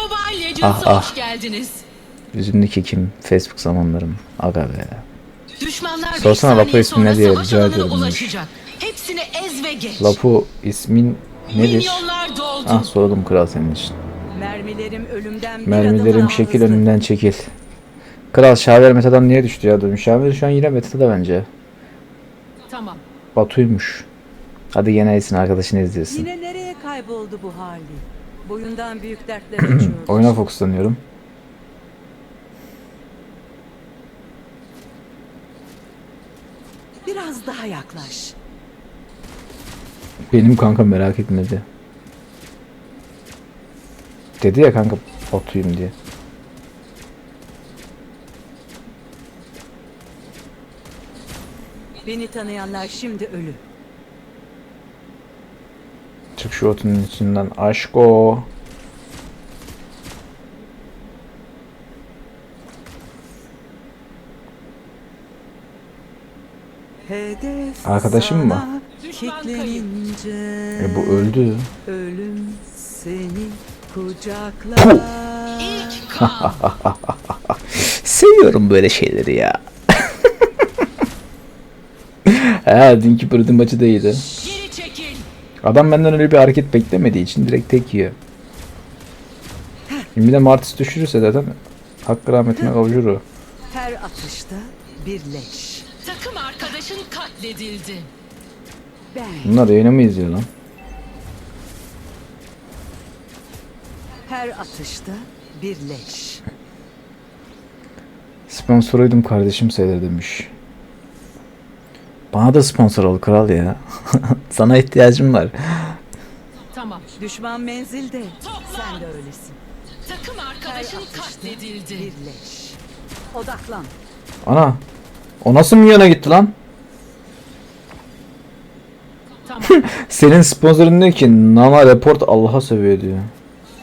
Mobile Legends'a Ah, ah. hoş geldiniz. Üzümlü kekim Facebook zamanlarım. Aga be. Düşmanlar bir Sorsana saniye Lapo ismi sonra ne diye savaş rica alanına ediyorum demiş. ulaşacak. Hepsini ez ve geç. Lapu ismin nedir? Milyonlar doldu. Ah sordum kral senin için. Mermilerim ölümden bir adım Mermilerim daha şekil hızlı. önünden çekil. Kral Şaver metadan niye düştü ya? Dönüş Şaver şu an yine metada bence. Tamam. Batu'ymuş. Hadi gene iyisin arkadaşını izliyorsun. Yine nereye kayboldu bu hali? Boyundan büyük dertler açıyor. Oyuna fokuslanıyorum. Biraz daha yaklaş. Benim kanka merak etmedi. Dedi ya kanka Batu'yum diye. Beni tanıyanlar şimdi ölü. Çık şu otunun içinden aşko. Hedef Arkadaşım mı? E bu öldü. ölüm seni kucaklar. Seviyorum böyle şeyleri ya. He dünkü Pırt'ın maçı da iyiydi. Adam benden öyle bir hareket beklemediği için direkt tek yiyor. Şimdi bir de Martis düşürürse zaten hakkı rahmetine kavuşur o. Her atışta birleş. Takım arkadaşın katledildi. Ben Bunlar yayını mı izliyor lan? her atışta birleş. Sponsoruydum kardeşim sayılır demiş. Bana da sponsor ol kral ya. Sana ihtiyacım var. Tamam. Düşman menzilde. Toplan. Sen de öylesin. Takım arkadaşın katledildi. birleş. Odaklan. Ana. O nasıl milyona gitti lan? Tamam. Senin sponsorun diyor ki Nana Report Allah'a sövüyor diyor.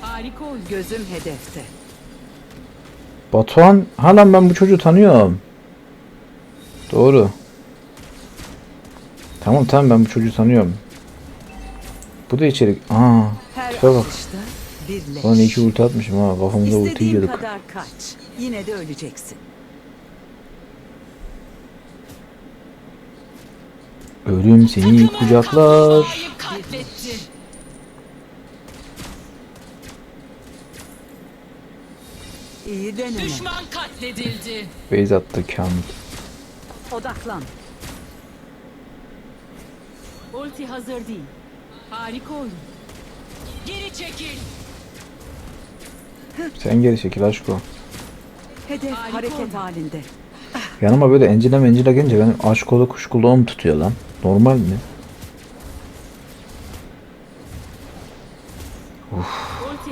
Harika oyun. Gözüm hedefte. Batuhan, ha lan ben bu çocuğu tanıyorum. Doğru. Tamam tamam ben bu çocuğu tanıyorum. Bu da içerik. Aa, tipe bak. atışta birleş. Lan iyi ki ulti atmışım ha. Kafamıza ulti İstediğin yiyorduk. kadar kaç. Yine de öleceksin. Ölüm seni kucaklar. İyi deneme. Düşman katledildi. Beyz attı Kamil. Odaklan. Ulti hazır değil. Harika oyun. Geri çekil. Sen geri çekil aşko. Hedef Harika hareket oldu. halinde. Yanıma böyle encile mencile gelince benim aşkolu kuşkuluğum tutuyor lan. Normal mi?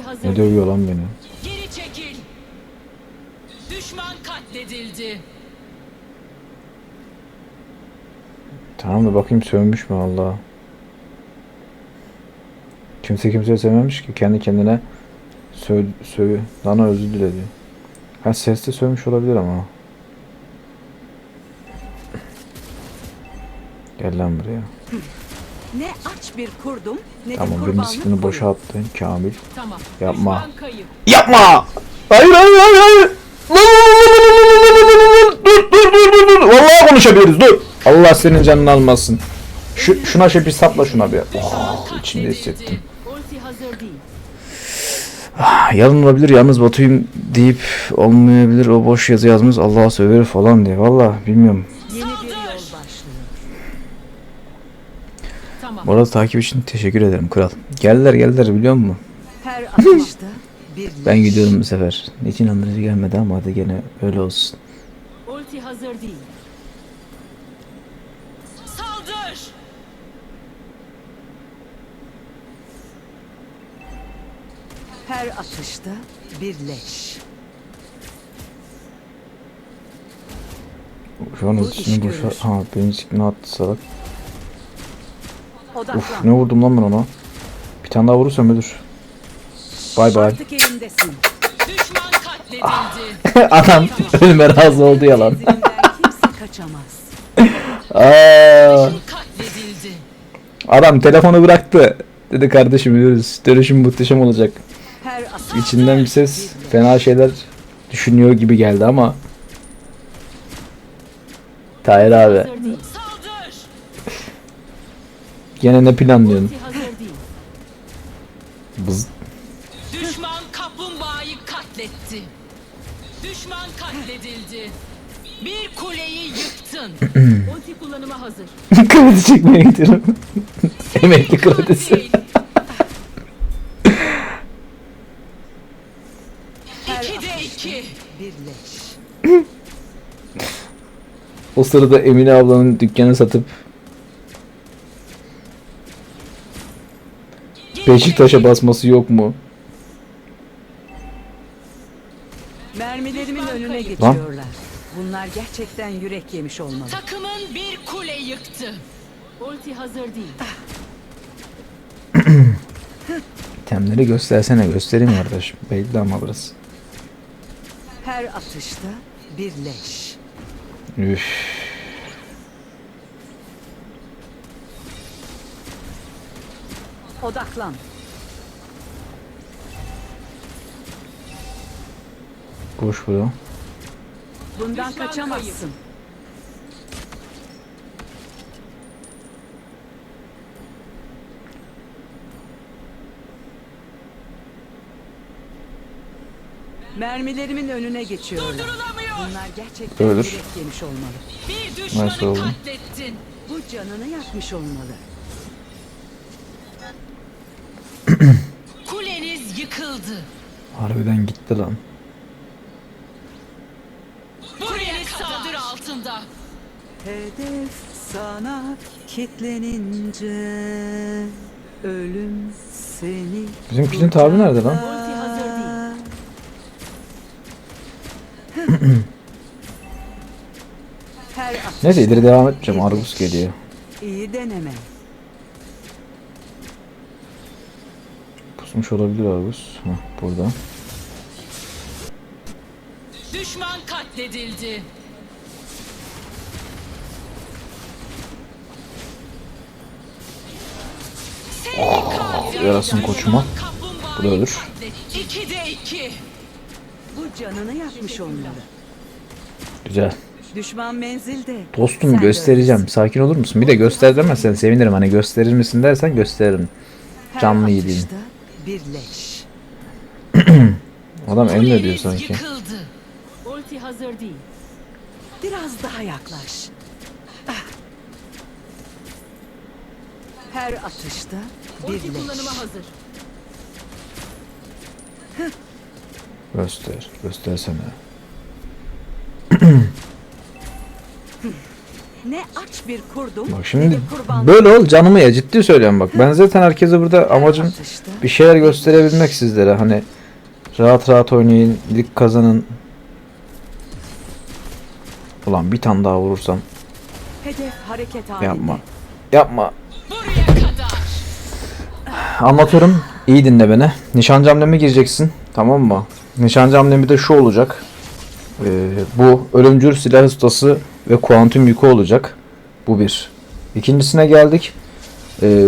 Hazır Ne dövüyor lan beni? Geri çekil. Düşman katledildi. Tamam da bakayım sövmüş mü Allah. Kimse kimseye sevmemiş ki kendi kendine söv, söv Nana özür diledi. Ha sesli sövmüş olabilir ama. Gel lan buraya. Ne aç bir kurdum ne de Tamam benim kurbanlık koyun. boşa attın Kamil. Tamam. Yapma. Yapma! Hayır hayır hayır hayır! Dur dur dur dur dur! Vallahi konuşabiliriz dur! Allah senin canını almasın. Şu, şuna şey bir sapla şuna bir. Oh, içimde hissettim. Yalan olabilir yalnız Batu'yum deyip olmayabilir o boş yazı yazmış Allah'a söver falan diye. Valla bilmiyorum. Bu arada takip için teşekkür ederim kral. Geldiler geldiler biliyor musun? Ben gidiyorum bu sefer. Hiç inandırıcı gelmedi ama hadi gene öyle olsun. Ulti hazır değil. Her atışta birleş. Şu an iş boşa... Ha benim sikini attı salak. Uf ne vurdum lan ben ona. Bir tane daha vurursam ölür. Bay bay. Artık elindesin. Düşman katledildi. Adam ölüme razı oldu yalan. Menzilinden kimse kaçamaz. Aa, katledildi. adam telefonu bıraktı. Dedi kardeşim ölürüz. Dönüşüm muhteşem olacak. İçinden bir ses fena şeyler düşünüyor gibi geldi ama Tahir abi gene ne planlıyorsun? Bız. Düşman kaplumbağayı katletti. Düşman katledildi. Bir kuleyi yıktın. Ulti kullanıma hazır. Kredi çekmeye gidiyorum. Emekli kredisi. Değil. her İki de atışta iki. birleş. O sırada Emine ablanın dükkanı satıp Beşiktaş'a basması yok mu? Mermilerimin önüne geçiyorlar. Bunlar gerçekten yürek yemiş olmalı. Takımın bir kule yıktı. Ulti hazır değil. Temleri göstersene göstereyim kardeşim. Belli ama burası. Her atışta birleş. Üf. Odaklan. Boş bu. Bundan kaçamazsın. Mermilerimin önüne geçiyorlar. Durdurulamıyor. Bunlar gerçekten Ölür. yürek yemiş olmalı. Bir düşmanı Nasıl oldu? katlettin. Bu canını yakmış olmalı. Kuleniz yıkıldı. Harbiden gitti lan. Kuleniz saldırı altında. Hedef sana kitlenince ölüm seni Bizim Clint abi nerede lan? Neyse ileri devam etmeyeceğim. Argus geliyor. iyi deneme. Pusmuş olabilir Argus. Heh, burada. Düşman katledildi. Oh, yarasın koçuma. Bu da ölür. İki de iki. Bu canını yakmış olmalı. Güzel. Düşman menzilde. Dostum Sen göstereceğim. öylesin. Sakin olur musun? Bir de göster demezsen sevinirim. Hani gösterir misin dersen gösteririm. Her Canlı yediğin. birleş. Adam emrediyor Kuleniz sanki. yıkıldı. Ulti hazır değil. Biraz daha yaklaş. Ah. Her atışta Ulti birleş. kullanıma hazır. Göster. Göstersene. Aç bir kurdum. Bak şimdi böyle ol canımı ya ciddi söylüyorum bak. Ben zaten herkese burada amacım bir şeyler gösterebilmek sizlere. Hani rahat rahat oynayın, lig kazanın. Ulan bir tane daha vurursam yapma. Yapma. Anlatıyorum. İyi dinle beni. Nişancı hamleme gireceksin. Tamam mı? Nişancı hamlemi de şu olacak. Ee, bu ölümcül silah ustası ve kuantum yükü olacak. Bu bir. İkincisine geldik. Ee,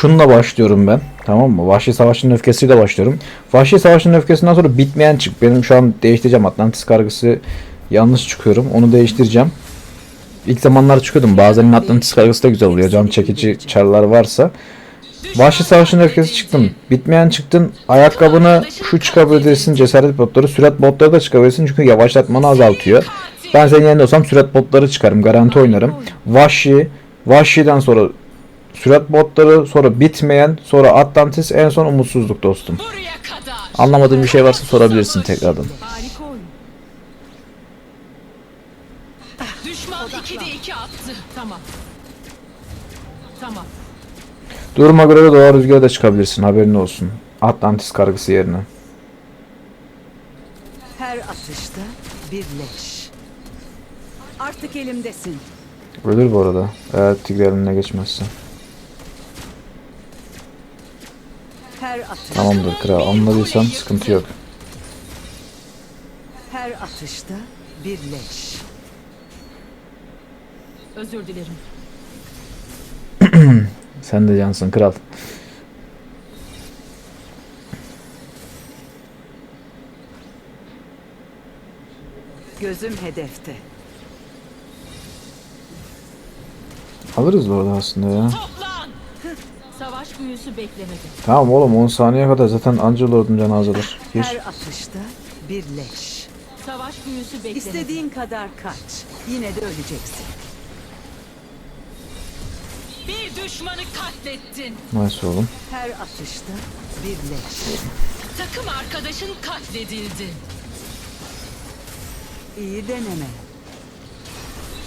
şununla başlıyorum ben. Tamam mı? Vahşi Savaşı'nın öfkesiyle başlıyorum. Vahşi Savaşı'nın öfkesinden sonra bitmeyen çık. Benim şu an değiştireceğim. Atlantis kargısı yanlış çıkıyorum. Onu değiştireceğim. İlk zamanlar çıkıyordum. Bazen Atlantis kargısı da güzel oluyor. Can çekici çarlar varsa. Vahşi Savaşı'nın öfkesi çıktım. Bitmeyen çıktın. Ayakkabını şu çıkabilirsin. Cesaret botları. Sürat botları da çıkabilirsin. Çünkü yavaşlatmanı azaltıyor. Ben senin yerinde olsam sürat botları çıkarım. Garanti oynarım. Vahşi. Vahşi'den sonra sürat botları. Sonra bitmeyen. Sonra Atlantis. En son umutsuzluk dostum. Anlamadığın bir şey varsa sorabilirsin tekrardan. Harika oyun. Düşman iki de iki attı. Tamam. Tamam. Duruma göre de doğa rüzgarı da çıkabilirsin. Haberin olsun. Atlantis kargısı yerine. Her atışta birleş. Artık elimdesin. Ölür bu arada. Eğer Tigre eline geçmezse. Her atış. Tamamdır kral. Anladıysam sıkıntı yok. Her atışta bir leş. Özür dilerim. Sen de cansın kral. Gözüm hedefte. Alırız orada aslında ya. Toplan! Savaş büyüsü beklemedi. Tamam oğlum 10 saniye kadar zaten Angelo'nun canı azalır. Gir. Her atışta birleş. Savaş büyüsü beklemedi. İstediğin kadar kaç. Yine de öleceksin. Bir düşmanı katlettin. Nice oğlum. Her atışta birleş. Takım arkadaşın katledildi. İyi deneme.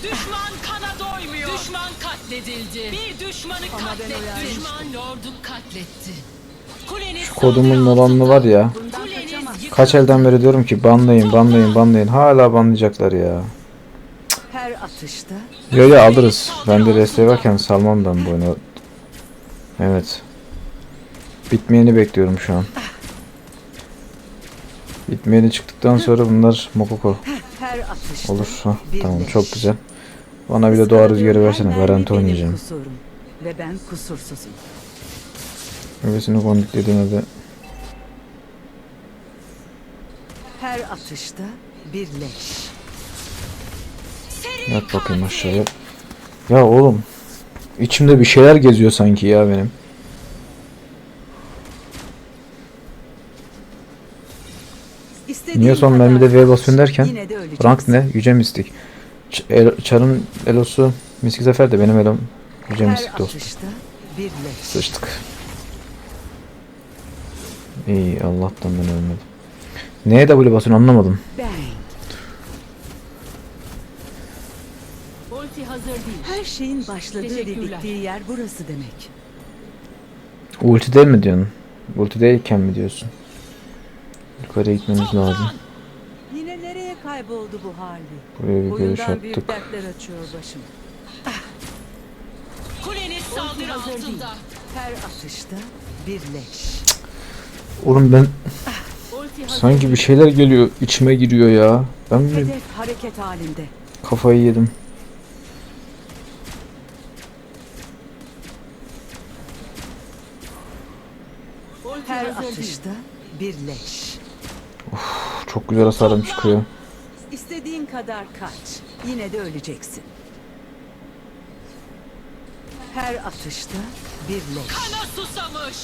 Düşman kana doymuyor. Düşman katledildi. Bir düşmanı Ama katletti. Düşman lordu katletti. Kuleniz Kodumun saldırı olanlı altında. var ya. Kaç elden beri diyorum ki banlayın banlayın banlayın. Hala banlayacaklar ya. Her atışta Yo yo alırız. Ben de desteği varken salmam ben bu oyunu. Evet. Bitmeyeni bekliyorum şu an. Bitmeyeni çıktıktan sonra bunlar Mokoko olur. Ha, tamam çok güzel. Bana bir de doğa rüzgarı versene. Garanti oynayacağım. Ve ben kusursuzum. Hevesini kondiklediğine de Her atışta birleş. Seri yat bakayım aşağıya. Ya oğlum. içimde bir şeyler geziyor sanki ya benim. İstediğin Niye son mermide V basıyorsun derken? Rank ne? Yüce Mistik. Ç- el- Çar'ın elosu Mistik Zafer de benim elom Yüce Mistik dostum. Sıçtık. İyi Allah'tan ben ölmedim. Neye W basıyorsun anlamadım. Her şeyin başladığı ve bittiği yer burası demek. Ulti değil mi diyorsun? Ulti değilken mi diyorsun? Yukarıya gitmemiz lazım. Kayboldu bu hali? Buraya bir görüş Boyundan büyük attık. dertler açıyor başım. Kuleniz saldırı hazır değil. altında. Her atışta birleş. Oğlum ben Ulti hazır sanki bir şeyler geliyor içime giriyor ya. Ben mi Hedef hareket halinde. kafayı yedim? Ulti Her hazır değil. atışta birleş. Çok güzel hasarım çıkıyor. İstediğin kadar kaç. Yine de öleceksin. Her atışta birleş. Kana susamış.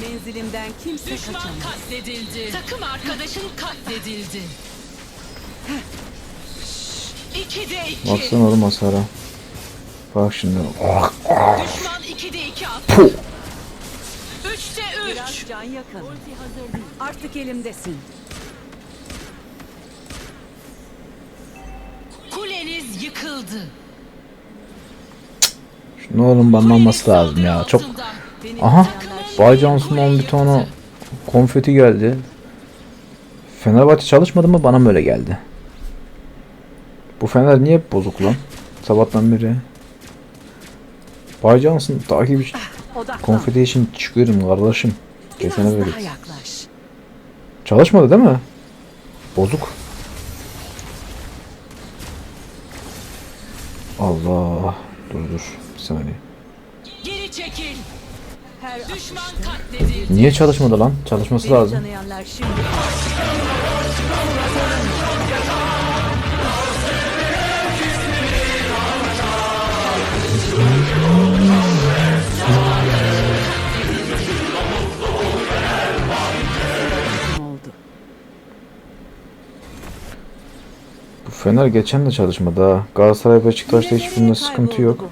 Menzilimden kimse Düşman kaçamaz. katledildi. Takım arkadaşın katledildi. İkide iki. Baksana oğlum hasara. Bak şimdi. Ah, Düşman ikide iki attı. puh. Üçte Biraz üç. can yakın. Ulti hazır değil. Artık elimdesin. Yıkıldı. Ne oğlum banlanması lazım ya. Çok Aha. Bay Johnson'dan bir tane konfeti geldi. Fenerbahçe çalışmadı mı bana mı öyle geldi? Bu Fener niye bozuk lan? Sabahtan beri. Bay Johnson takip için Odaklan. konfeti için çıkıyorum kardeşim. Kesene böyle. Çalışmadı değil mi? Bozuk. Allah. Dur dur. Bir saniye. Geri çekil. Her Düşman katledildi. Niye çalışmadı lan? Çalışması Beni lazım. tanıyanlar şimdi Fener geçen de çalışmadı ha. Galatasaray Beşiktaş'ta hiçbirinde nereye sıkıntı yok.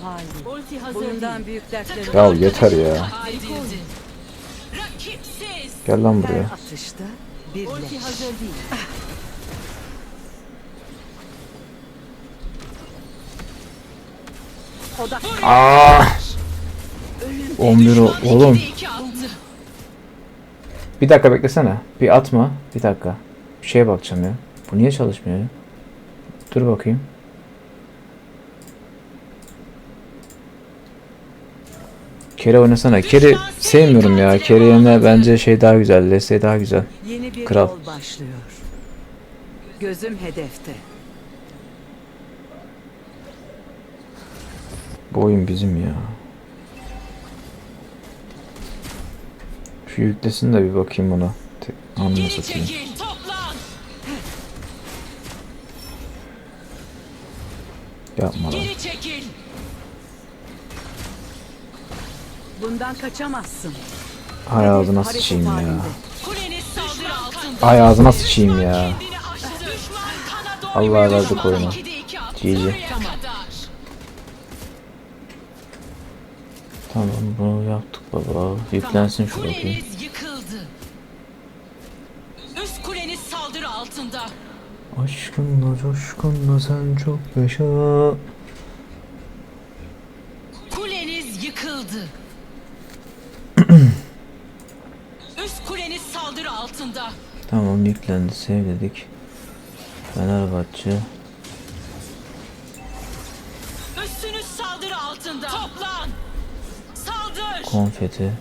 Ya yeter ya. Gel lan buraya. Aa! 11 o- Düşman oğlum. Bir dakika beklesene. Bir atma. Bir dakika. Bir şeye bakacağım ya. Bu niye çalışmıyor ya? Dur bakayım. Kere oynasana. Kere sevmiyorum ya. Kere yerine bence şey daha güzel. Leslie daha güzel. Yeni bir Kral. yol başlıyor. Gözüm hedefte. Bu oyun bizim ya. Şu yüklesin de bir bakayım. Te- Anını satayım. Yapma lan. Geri çekil. Bundan kaçamazsın. Hay ağzına sıçayım ya. halinde. Kuleniz saldırı altında. Ay ağzına sıçayım ya. Allah iki attı. GG. Tamam bunu yaptık baba. Yüklensin şu bakayım. Aşkınla coşkunla sen çok yaşa. Kuleniz yıkıldı. Üst kuleniz saldırı altında. Tamam yüklendi sevledik. Fenerbahçe. Üstünüz saldırı altında. Toplan. Saldır. Konfeti.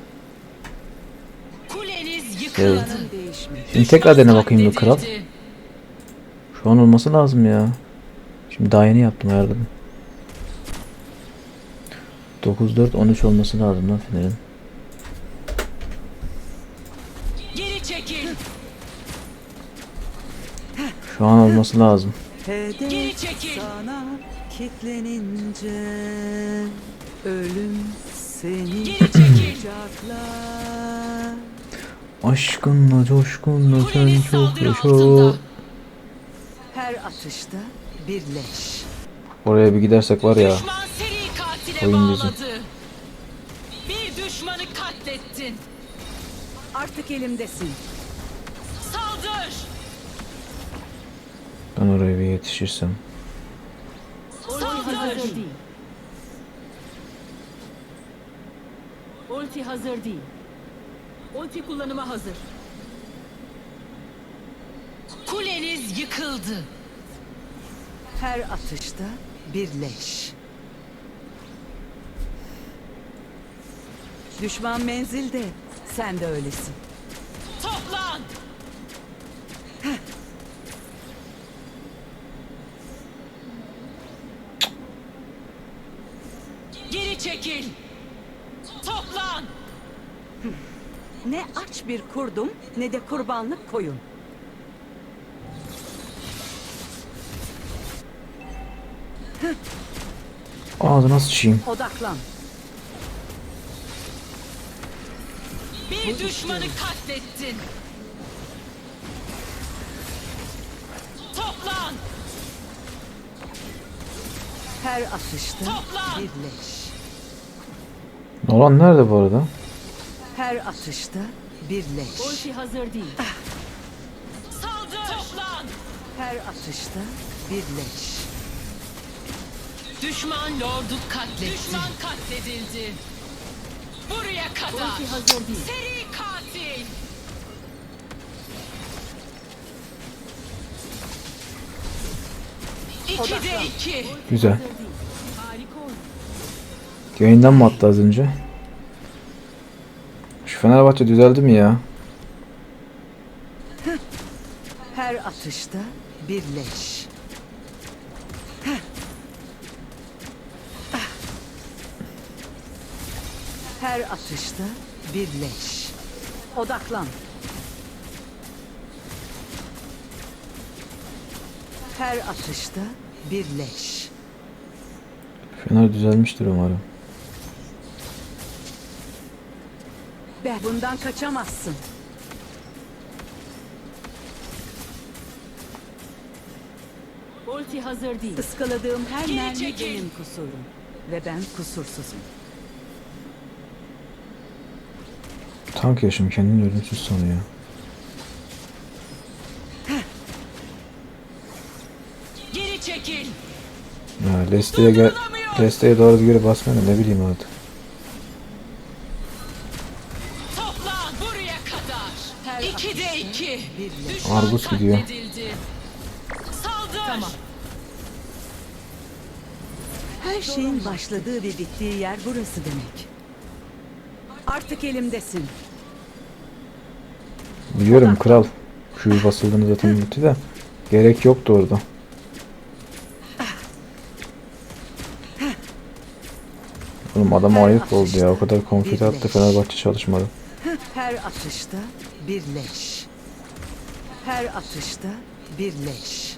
Kuleniz yıkıldı. Planın değişmiş. Şimdi tekrar dene bakayım bir kral. Katledildi. Şu an olması lazım ya. Şimdi daha yeni yaptım ayarladım. 9-4-13 olması lazım lan Fener'in. Geri çekil. Şu an olması lazım. Geri çekil. sana kitlenince ölüm seni Geri çekil. Aşkınla coşkunla sen çok yaşa. Her atışta birleş. Oraya bir gidersek var ya. Düşman seri katile Oyun bizim. bağladı. Bir düşmanı katlettin. Artık elimdesin. Saldır. Ben oraya bir yetişirsem. Saldır. hazır değil. Ulti hazır değil. Ulti kullanıma hazır. Kuleniz yıkıldı. Her atışta birleş. Düşman menzilde. Sen de öylesin. Toplan. Geri çekil. Toplan. Ne aç bir kurdum ne de kurbanlık koyun. Ağzına sıçayım. Odaklan. Bir düşmanı katlettin. Toplan. Her atışta Toplan. birleş. Nolan nerede bu arada? Her atışta birleş. Ulti hazır değil. Saldır. Toplan. Her atışta birleş. Düşman lordu katletti. Düşman katledildi. Buraya kadar. Ulti hazır değil. Seri katil. İkide iki. Güzel. Yayından mı attı az önce? Şu Fenerbahçe düzeldi mi ya? Her atışta birleş. Her atışta birleş. Odaklan. Her atışta birleş. Fener düzelmiştir umarım. Be bundan kaçamazsın. Ulti hazır değil. Iskaladığım her mermi benim kusurum. Ve ben kusursuzum. Tank yaşım kendini ölümsüz sanıyor. Geri çekil. Ya Leslie'ye gel Leslie'ye doğru basmayın da ne bileyim artık. Toplan buraya kadar. İki. birleş. Düşman Argus gidiyor. katledildi. Saldır. Tamam. Her şeyin başladığı ve bittiği yer burası demek. Artık elimdesin. Biliyorum kral. Şu basıldığını zaten bitti de. Gerek yoktu orada. Oğlum adama ayıp oldu ya. O kadar konfeti attı Fenerbahçe çalışmadı. Her atışta birleş. Her atışta birleş.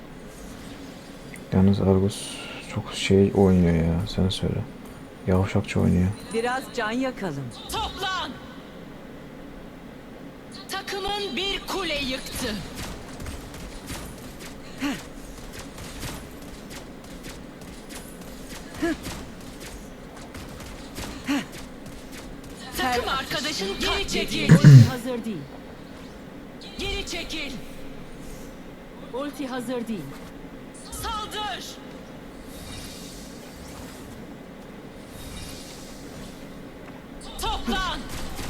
Yalnız Argus çok şey oynuyor ya sen söyle. Yavşakça oynuyor. Biraz can yakalım. Toplan! Takımın bir kule yıktı. Takım arkadaşın geri çekil. Ulti hazır değil. Geri çekil. Ulti hazır değil. Saldır.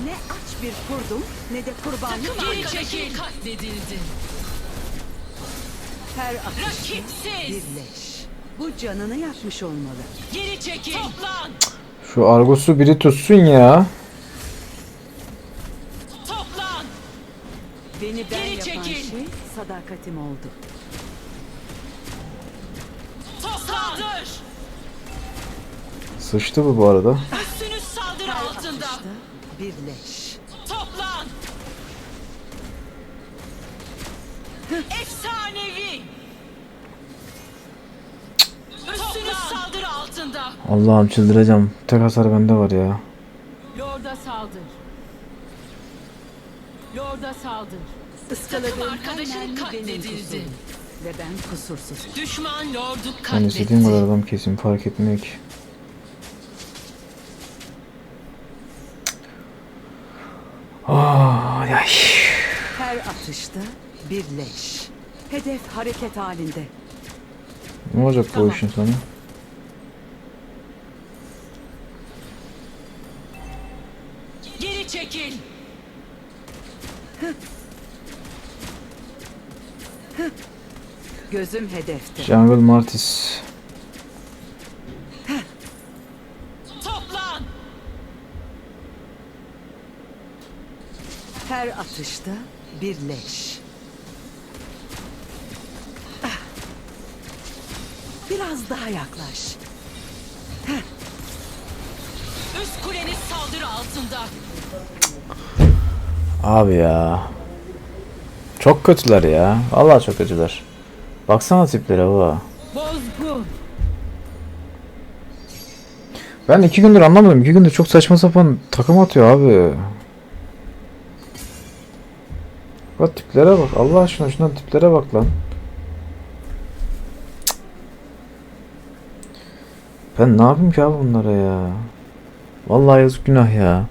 Ne aç bir kurdum ne de kurbanlık Takım bir arkadaşın katledildi. her atışta Rakipsiz. birleş. Bu canını yakmış olmalı. Geri çekil. Toplan. Şu Argos'u biri tutsun ya. Toplan. Beni ben Geri yapan çekil. şey sadakatim oldu. Saldır. Sıçtı bu bu arada. Üstünüz saldırı altında. atışta birleş. Toplan. Efsanevi. Üstünüz saldırı altında. Allah'ım çıldıracağım. Tek hasar bende var ya. Lord'a saldır. Lord'a saldır. Iskaladığım arkadaşın katledildi. Ve ben kusursuzum. Düşman lordu Ben istediğim kadar katletti. adam kesin fark etmiyor ki. Her atışta birleş. Hedef hareket halinde. Ne olacak bu Tamam. işin sonu? Geri çekil. Gözüm hedefte. Jungle Martis. Toplan. Her atışta birleş. Ah. Biraz daha yaklaş. Üst kuleniz saldırı altında. Abi ya. Çok kötüler ya. Vallahi çok kötüler. Baksana tiplere bu. Bozgun. Ben iki gündür anlamadım. İki gündür çok saçma sapan takım atıyor abi. Bak tiplere bak. Allah aşkına şundan tiplere bak lan. Ben ne yapayım ki abi bunlara ya? Vallahi yazık günah ya.